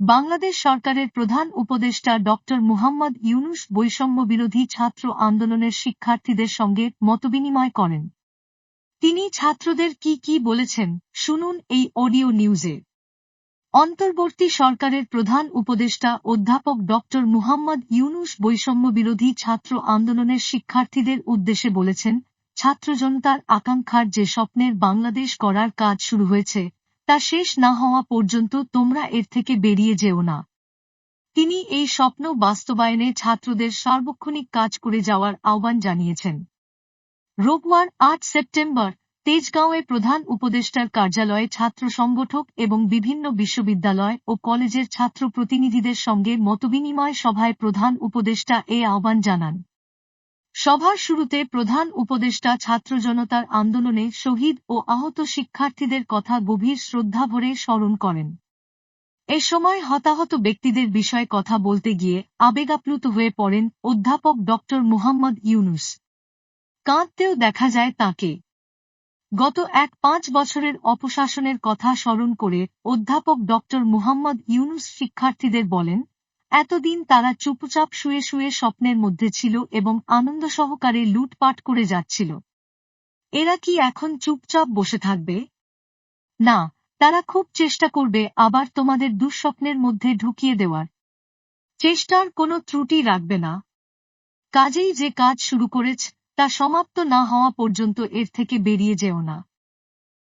বাংলাদেশ সরকারের প্রধান উপদেষ্টা ড মুহাম্মদ ইউনুস বৈষম্য বিরোধী ছাত্র আন্দোলনের শিক্ষার্থীদের সঙ্গে মতবিনিময় করেন। তিনি ছাত্রদের কি কি বলেছেন শুনুন এই অডিও নিউজে। অন্তর্বর্তী সরকারের প্রধান উপদেষ্টা অধ্যাপক ড মুহাম্মদ ইউনুস বৈষম্য বিরোধী ছাত্র আন্দোলনের শিক্ষার্থীদের উদ্দেশ্যে বলেছেন ছাত্র জনতার আকাঙ্ক্ষার যে স্বপ্নের বাংলাদেশ করার কাজ শুরু হয়েছে তা শেষ না হওয়া পর্যন্ত তোমরা এর থেকে বেরিয়ে যেও না। তিনি এই স্বপ্ন বাস্তবায়নে ছাত্রদের সার্বক্ষণিক কাজ করে যাওয়ার আহ্বান জানিয়েছেন। রোববার আট সেপ্টেম্বর তেজগাঁওয়ে প্রধান উপদেষ্টার কার্যালয়ে ছাত্র সংগঠক এবং বিভিন্ন বিশ্ববিদ্যালয় ও কলেজের ছাত্র প্রতিনিধিদের সঙ্গে মতবিনিময় সভায় প্রধান উপদেষ্টা এ আহ্বান জানান। সভার শুরুতে প্রধান উপদেষ্টা ছাত্র জনতার আন্দোলনে শহীদ ও আহত শিক্ষার্থীদের কথা গভীর শ্রদ্ধা ভরে স্মরণ করেন। এ সময় হতাহত ব্যক্তিদের বিষয়ে কথা বলতে গিয়ে আবেগাপ্লুত হয়ে পড়েন অধ্যাপক ড মুহাম্মদ ইউনুস। কাঁদতেও দেখা যায় তাকে। গত এক পাঁচ বছরের অপশাসনের কথা স্মরণ করে অধ্যাপক ড মুহাম্মদ ইউনুস শিক্ষার্থীদের বলেন এতদিন তারা চুপচাপ শুয়ে শুয়ে স্বপ্নের মধ্যে ছিল এবং আনন্দ সহকারে লুটপাট করে যাচ্ছিল। এরা কি এখন চুপচাপ বসে থাকবে? না, তারা খুব চেষ্টা করবে আবার তোমাদের দুঃস্বপ্নের মধ্যে ঢুকিয়ে দেওয়ার। চেষ্টার কোনো ত্রুটি রাখবে না। কাজেই যে কাজ শুরু করেছ, তা সমাপ্ত না হওয়া পর্যন্ত এর থেকে বেরিয়ে যেও না।